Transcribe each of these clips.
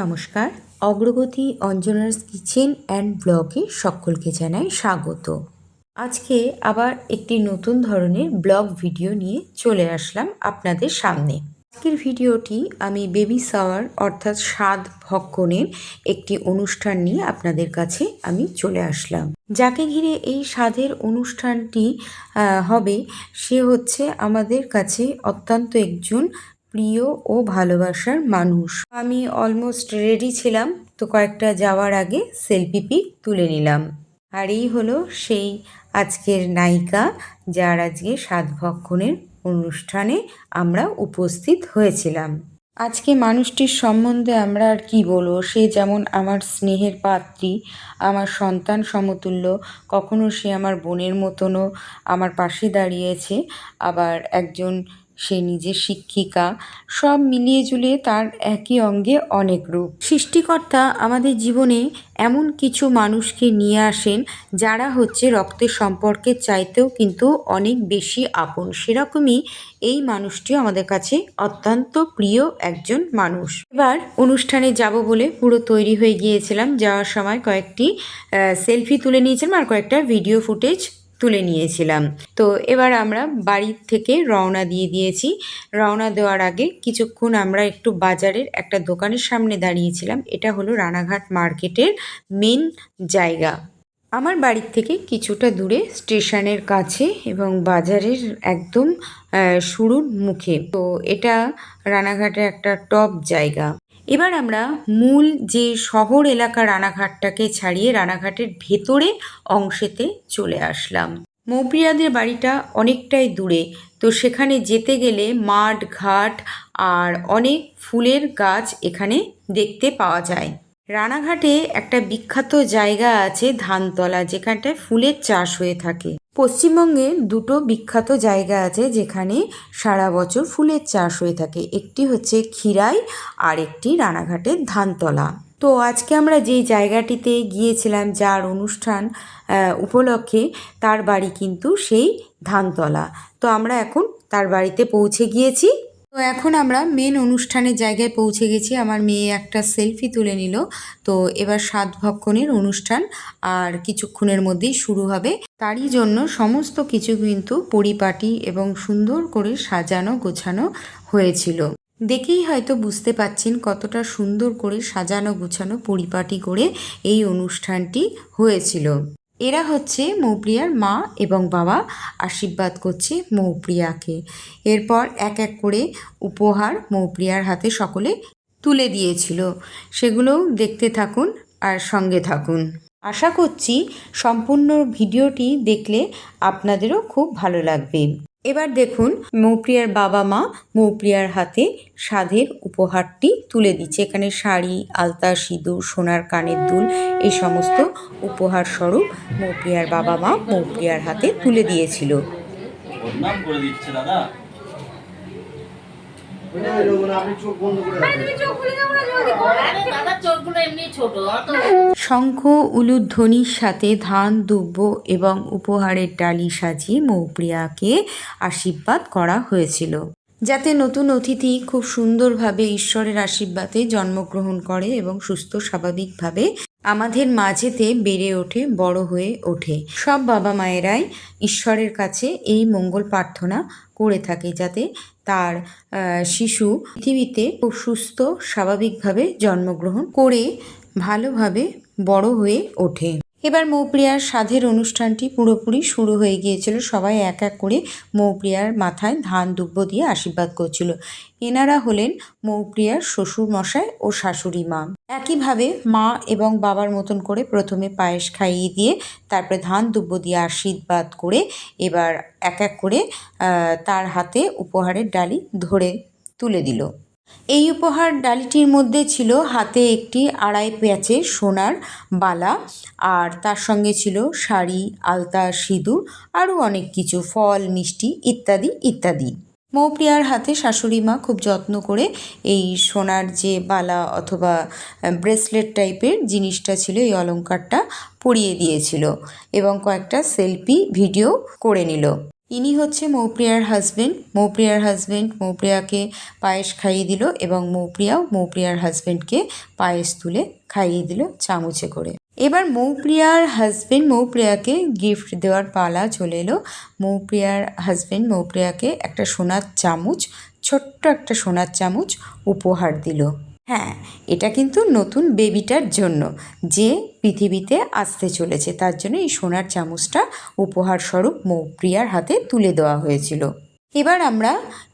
নমস্কার। অগ্রগতি অঞ্জনার্স kitchen and ব্লগে সকলকে জানাই স্বাগত। আজকে আবার একটি নতুন ধরনের ব্লগ ভিডিও নিয়ে চলে আসলাম আপনাদের সামনে। আজকের ভিডিওটি আমি বেবি সাওয়ার অর্থাৎ স্বাদ ভক্ষণের একটি অনুষ্ঠান নিয়ে আপনাদের কাছে আমি চলে আসলাম। যাকে ঘিরে এই স্বাদের অনুষ্ঠানটি হবে, সে হচ্ছে আমাদের কাছে অত্যন্ত একজন প্রিয় ও ভালোবাসার মানুষ। আমি অলমোস্ট রেডি ছিলাম, তো কয়েকটা যাওয়ার আগে সেলফি পিক তুলে নিলাম। আর এই হলো সেই আজকের নায়িকা, যার আজকে সাতভক্ষণের অনুষ্ঠানে আমরা উপস্থিত হয়েছিলাম। আজকে মানুষটির সম্বন্ধে আমরা আর কি বলব? সে যেমন আমার স্নেহের পাত্রী, আমার সন্তান সমতুল্য, কখনো সে আমার বোনের মতনও আমার পাশে দাঁড়িয়েছে, আবার একজন সে নিজে শিক্ষিকা, সব মিলিয়ে ঝুলিয়ে তার একই অঙ্গে অনেক রূপ। সৃষ্টিকর্তা আমাদের জীবনে এমন কিছু মানুষকে নিয়ে আসেন, যারা হচ্ছে রক্তের সম্পর্কের চাইতেও কিন্তু অনেক বেশি আপন। সেরকমই এই মানুষটিও আমাদের কাছে অত্যন্ত প্রিয় একজন মানুষ। এবার অনুষ্ঠানে যাব বলে পুরো তৈরি হয়ে গিয়েছিলাম। যাওয়ার সময় কয়েকটি সেলফি তুলে নিয়েছিলাম আর কয়েকটা ভিডিও ফুটেজ তুলে নিয়েছিলাম। তো এবার আমরা বাড়ির থেকে রওনা দিয়ে দিয়েছি। রওনা দেওয়ার আগে কিছুক্ষণ আমরা একটু বাজারের একটা দোকানের সামনে দাঁড়িয়েছিলাম। এটা হলো রানাঘাট মার্কেটের মেন জায়গা। আমার বাড়ির থেকে কিছুটা দূরে স্টেশনের কাছে এবং বাজারের একদম শুরুর মুখে। তো এটা রানাঘাটের একটা টপ জায়গা। এবার আমরা মূল যে শহর এলাকা রানাঘাটটাকে ছাড়িয়ে রানাঘাটের ভেতরে অংশেতে চলে আসলাম। মৌপ্রিয়াদের বাড়িটা অনেকটাই দূরে, তো সেখানে যেতে গেলে মাঠ, ঘাট আর অনেক ফুলের গাছ এখানে দেখতে পাওয়া যায়। রানাঘাটে একটা বিখ্যাত জায়গা আছে ধানতলা, যেখানটায় ফুলের চাষ হয়ে থাকে। পশ্চিমবঙ্গে দুটো বিখ্যাত জায়গা আছে যেখানে সারা বছর ফুলের চাষ হয়ে থাকে। একটি হচ্ছে ক্ষীরাই, আর একটি রানাঘাটের ধানতলা। তো আজকে আমরা যেই জায়গাটিতে গিয়েছিলাম, যার অনুষ্ঠান উপলক্ষে তার বাড়ি কিন্তু সেই ধানতলা। তো আমরা এখন তার বাড়িতে পৌঁছে গিয়েছি। তো এখন আমরা মেন অনুষ্ঠানের জায়গায় পৌঁছে গেছি। আমার মেয়ে একটা সেলফি তুলে নিল। তো এবার সাত ভক্ষণের অনুষ্ঠান আর কিছুক্ষণের মধ্যেই শুরু হবে। তারই জন্য সমস্ত কিছু কিন্তু পরিপাটি এবং সুন্দর করে সাজানো, গোছানো হয়েছিল। দেখেই হয়তো বুঝতে পাচ্ছেন কতটা সুন্দর করে সাজানো, গুছানো, পরিপাটি করে এই অনুষ্ঠানটি হয়েছিল। এরা হচ্ছে মৌপ্রিয়ার মা এবং বাবা, আশীর্বাদ করছে মৌপ্রিয়াকে। এরপর এক এক করে উপহার মৌপ্রিয়ার হাতে সকলে তুলে দিয়েছিল। সেগুলোও দেখতে থাকুন আর সঙ্গে থাকুন। আশা করছি সম্পূর্ণ ভিডিওটি দেখলে আপনাদেরও খুব ভালো লাগবে। এবার দেখুন মৌপ্রিয়ার বাবা মা মৌপ্রিয়ার হাতে সাধের উপহারটি তুলে দিচ্ছে। এখানে শাড়ি, আলতা, সিঁদুর, সোনার কানের দুল, এই সমস্ত উপহার স্বরূপ মৌপ্রিয়ার বাবা মা মৌপ্রিয়ার হাতে তুলে দিয়েছিল। দাদা আরে দাদার চোখগুলো এমনি ছোট অত শঙ্খ উলুধ্বনির সাথে ধান দুব্য এবং উপহারের ডালি সাজিয়ে মৌপ্রিয়াকে আশীর্বাদ করা হয়েছিল। যাতে নতুন অতিথি খুব সুন্দরভাবে ঈশ্বরের আশীর্বাদে জন্মগ্রহণ করে এবং সুস্থ স্বাভাবিকভাবে আমাদের মাঝেতে বেড়ে ওঠে বড় হয়ে ওঠে। সব বাবা মায়েরাই ঈশ্বরের কাছে এই মঙ্গল প্রার্থনা করে থাকে যাতে তার শিশু পৃথিবীতে খুব সুস্থ, স্বাভাবিকভাবে জন্মগ্রহণ করে ভালোভাবে বড় হয়ে ওঠে। এবার মৌপ্রিয়ার সাধের অনুষ্ঠানটি পুরোপুরি শুরু হয়ে গিয়েছিল। সবাই এক এক করে মৌপ্রিয়ার মাথায় ধান দুব্য দিয়ে আশীর্বাদ করছিল। এনারা হলেন মৌপ্রিয়ার শ্বশুর মশাই ও শাশুড়ি মা। একইভাবে মা এবং বাবার মতন করে প্রথমে পায়েস খাইয়ে দিয়ে তারপরে ধান দুব্য দিয়ে আশীর্বাদ করে এবার এক এক করে তার হাতে উপহারের ডালি ধরে তুলে দিল। এই উপহার ডালিটির মধ্যে ছিল হাতে একটি আড়াই প্যাচের সোনার বালা, আর তার সঙ্গে ছিল শাড়ি, আলতা, সিঁদুর, আরও অনেক কিছু, ফল, মিষ্টি ইত্যাদি ইত্যাদি। মৌপ্রিয়ার হাতে শাশুড়ি মা খুব যত্ন করে এই সোনার যে বালা অথবা ব্রেসলেট টাইপের জিনিসটা ছিল, এই অলংকারটা পরিয়ে দিয়েছিল এবং কয়েকটা সেলফি ভিডিও করে নিল। ইনি হচ্ছে মৌপ্রিয়ার হাজবেন্ড মৌপ্রিয়ার হাজবেন্ড মৌপ্রিয়াকে পায়েস খাইয়ে দিল এবং মৌপ্রিয়াও মৌপ্রিয়ার হাজবেন্ডকে পায়েস তুলে খাইয়ে দিল চামচে করে। এবার মৌপ্রিয়ার হাজবেন্ড মৌপ্রিয়াকে গিফট দেওয়ার পালা চলে এলো। মৌপ্রিয়ার হাজবেন্ড মৌপ্রিয়াকে একটা সোনার চামচ, ছোট্ট একটা সোনার চামচ উপহার দিল। হ্যাঁ এটা কিন্তু নতুন বেবিটার জন্য যে পৃথিবীতে আসতে চলেছে। তার জন্য এই সোনার চামচটা উপহারস্বরূপ মৌপ্রিয়ার হাতে তুলে দেওয়া হয়েছিল। এবার আমরা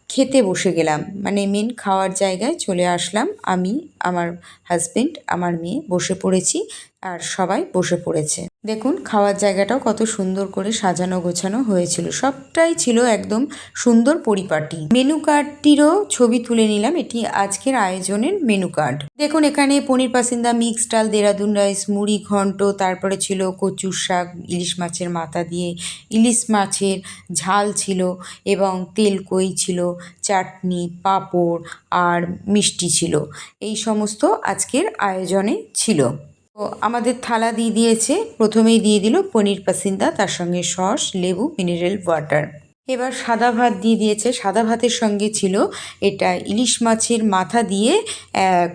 খেতে বসে গেলাম। মানে মেন খাওয়ার জায়গায় চলে আসলাম আমি, আমার হাজব্যান্ড আমার মেয়ে বসে পড়েছি। আর সবাই বসে পড়েছে। দেখুন, খাওয়ার জায়গাটাও কত সুন্দর করে সাজানো গোছানো হয়েছিল। সবটাই ছিল একদম সুন্দর পরিপাটি। মেনু কার্ডটিরও ছবি তুলে নিলাম। এটি আজকের আয়োজনের মেনু কার্ড। দেখুন, এখানে পনির পাসিন্দা মিক্স ডাল, দেরাদুন রাইস, মুড়ি, ঘন্ট, তারপরে ছিল কচুর শাক, ইলিশ মাছের মাথা দিয়ে ইলিশ মাছের ঝাল ছিল এবং তেল কই ছিল, চাটনি, পাঁপড় আর মিষ্টি ছিল। এই সমস্ত আজকের আয়োজনে ছিল। আমাদের থালা দিয়ে দিয়েছে। প্রথমেই দিয়ে দিল পনির পাসিন্দা, তার সঙ্গে সস, লেবু মিনারেল ওয়াটার এবার সাদা ভাত দিয়ে দিয়েছে। সাদা ভাতের সঙ্গে ছিল এটা ইলিশ মাছের মাথা দিয়ে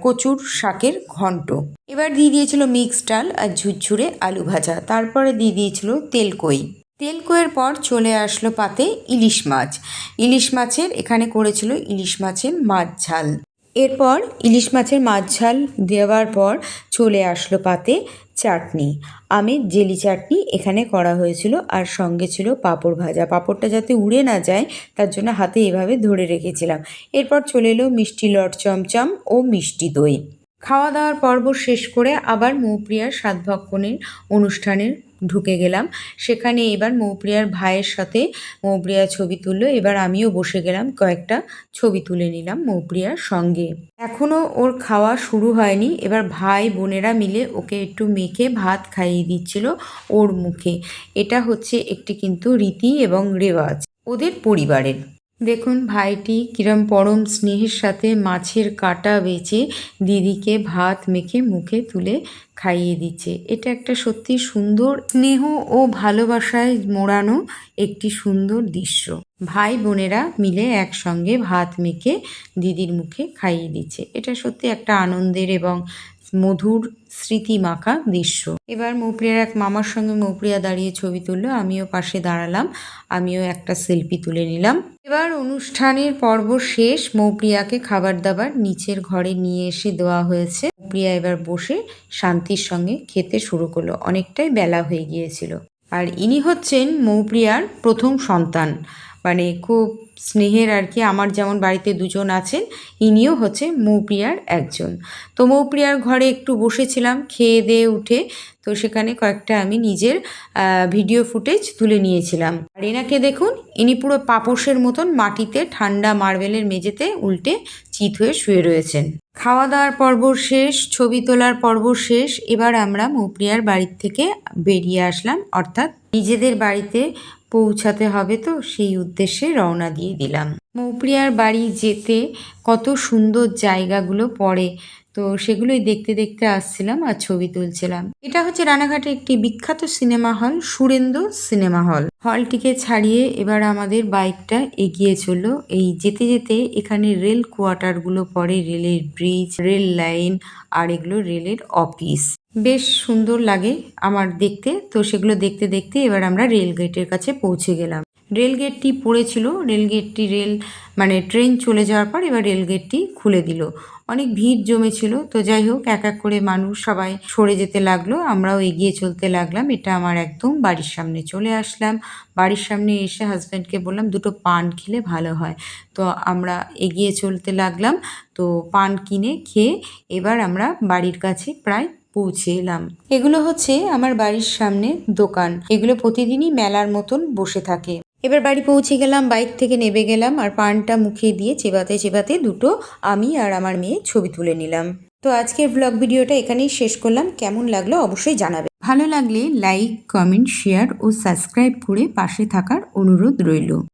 কচুর শাকের ঘন্ট। এবার দিয়ে দিয়েছিল মিক্স ডাল আর ঝুরঝুরে আলু ভাজা। তারপরে দিয়ে দিয়েছিল তেলকই তেলকইয়ের পর চলে আসলো পাতে ইলিশ মাছ। ইলিশ মাছের, এখানে করেছিল ইলিশ মাছের মাছ ঝাল। এরপর ইলিশ মাছের মাছ ঝাল দেওয়ার পর চলে আসলো পাতে চাটনি। আমের জেলি চাটনি এখানে করা হয়েছিল আর সঙ্গে ছিল পাঁপড় ভাজা। পাঁপড়টা যাতে উড়ে না যায়, তার জন্য হাতে এভাবে ধরে রেখেছিলাম। এরপর চলে এলো মিষ্টি লট চমচম ও মিষ্টি দই। খাওয়া দাওয়ার পর্ব শেষ করে আবার মৌপ্রিয়ার সাতভক্ষণের অনুষ্ঠানের ঢুকে গেলাম। সেখানে এবার মৌপ্রিয়ার ভাইয়ের সাথে মৌপ্রিয়া ছবি তুললো। এবার আমিও বসে গেলাম, কয়েকটা ছবি তুলে নিলাম মৌপ্রিয়ার সঙ্গে। এখনও ওর খাওয়া শুরু হয়নি। এবার ভাই বোনেরা মিলে ওকে একটু মেখে ভাত খাইয়ে দিচ্ছিল ওর মুখে। এটা হচ্ছে একটি কিন্তু রীতি এবং রেওয়াজ। ওদের পরিবারের দেখুন, ভাইটি কিরম পরম স্নেহের সাথে মাছের কাটা বেচে দিদিকে ভাত মেখে মুখে তুলে খাইয়ে দিচ্ছে। এটা একটা সত্যি সুন্দর স্নেহ ও ভালোবাসায় মোড়ানো একটি সুন্দর দৃশ্য। ভাই বোনেরা মিলে একসঙ্গে ভাত মেখে দিদির মুখে খাইয়ে দিচ্ছে। এটা সত্যি একটা আনন্দের এবং মধুর স্মৃতি মাখা দৃশ্য। এবার মৌপ্রিয়ার এক মামার সঙ্গে মৌপ্রিয়া দাঁড়িয়ে ছবি তুললো। আমিও পাশে দাঁড়ালাম। আমিও একটা সেলফি তুলে নিলাম। এবার অনুষ্ঠানের পর্ব শেষ। মৌপ্রিয়াকে খাবার দাবার নিচের ঘরে নিয়ে এসে দেওয়া হয়েছে। মৌপ্রিয়া এবার বসে শান্তির সঙ্গে খেতে শুরু করল। অনেকটাই বেলা হয়ে গিয়েছিল। আর ইনি হচ্ছেন মৌপ্রিয়ার প্রথম সন্তান। মানে খুব স্নেহের আর কি, আমার যেমন বাড়িতে দুজন আছেন, ইনিও হচ্ছে মৌপ্রিয়ার একজন। তো মৌপ্রিয়ার ঘরে একটু বসেছিলাম, খেয়ে দিয়ে উঠে তো সেখানে কয়েকটা আমি নিজের ভিডিও ফুটেজ তুলে নিয়েছিলাম। আর এনাকে দেখুন, ইনি পুরো পাপোশের মতন মাটিতে ঠান্ডা মার্বেলের মেঝেতে উল্টে চিত হয়ে শুয়ে রয়েছেন। খাওয়া দাওয়ার পর্ব শেষ, ছবি তোলার পর্ব শেষ, এবার আমরা মৌপ্রিয়ার বাড়ির থেকে বেরিয়ে আসলাম, অর্থাৎ নিজেদের বাড়িতে পৌঁছাতে হবে তো, সেই উদ্দেশ্যে রওনা দিয়ে দিলাম। মৌপ্রিয়ার বাড়ি যেতে কত সুন্দর জায়গাগুলো পড়ে। তো সেগুলোই দেখতে দেখতে আসছিলাম আর ছবি তুলছিলাম। এটা হচ্ছে রানাঘাটে একটি বিখ্যাত cinema hall, Surendra cinema hall. হলটিকে ছাড়িয়ে এবার আমাদের বাইকটা এগিয়ে চলল। এই যেতে যেতে এখানে রেল কোয়ার্টারগুলো পড়ে, রেলের ব্রিজ, রেল লাইন আর এগুলো রেলের অফিস। বেশ সুন্দর লাগে আমার দেখতে। তো সেগুলো দেখতে দেখতে এবার আমরা রেল গেটের কাছে পৌঁছে গেলাম। রেল গেটটি পড়েছিল রেল গেটটি রেল মানে ট্রেন চলে যাওয়ার পর এবার রেল গেটটি খুলে দিল। অনেক ভিড় জমেছিল, তো যাই হোক, এক এক করে মানুষ সবাই সরে যেতে লাগল, আমরাও এগিয়ে চলতে লাগলাম, এটা আমার একদম বাড়ির সামনে চলে আসলাম। বাড়ির সামনে এসে হাজব্যান্ডকে বললাম, দুটো পান খেলে ভালো হয়। তো আমরা এগিয়ে চলতে লাগলাম, তো পান কিনে খেয়ে এবার আমরা বাড়ির কাছে প্রায় পৌঁছে এলাম। এগুলো হচ্ছে আমার বাড়ির সামনে দোকান। এগুলো প্রতিদিনই মেলার মতন বসে থাকে। এবার বাড়ি পৌঁছে গেলাম, বাইক থেকে নেবে গেলাম আর পানটা মুখে দিয়ে চেবাতে চেবাতে দুটো আমি আর আমার মেয়ে ছবি তুলে নিলাম। তো আজকের ব্লগ ভিডিওটা এখানেই শেষ করলাম। কেমন লাগল অবশ্যই জানাবে। ভালো লাগলে লাইক কমেন্ট শেয়ার ও সাবস্ক্রাইব করে পাশে থাকার অনুরোধ রইল।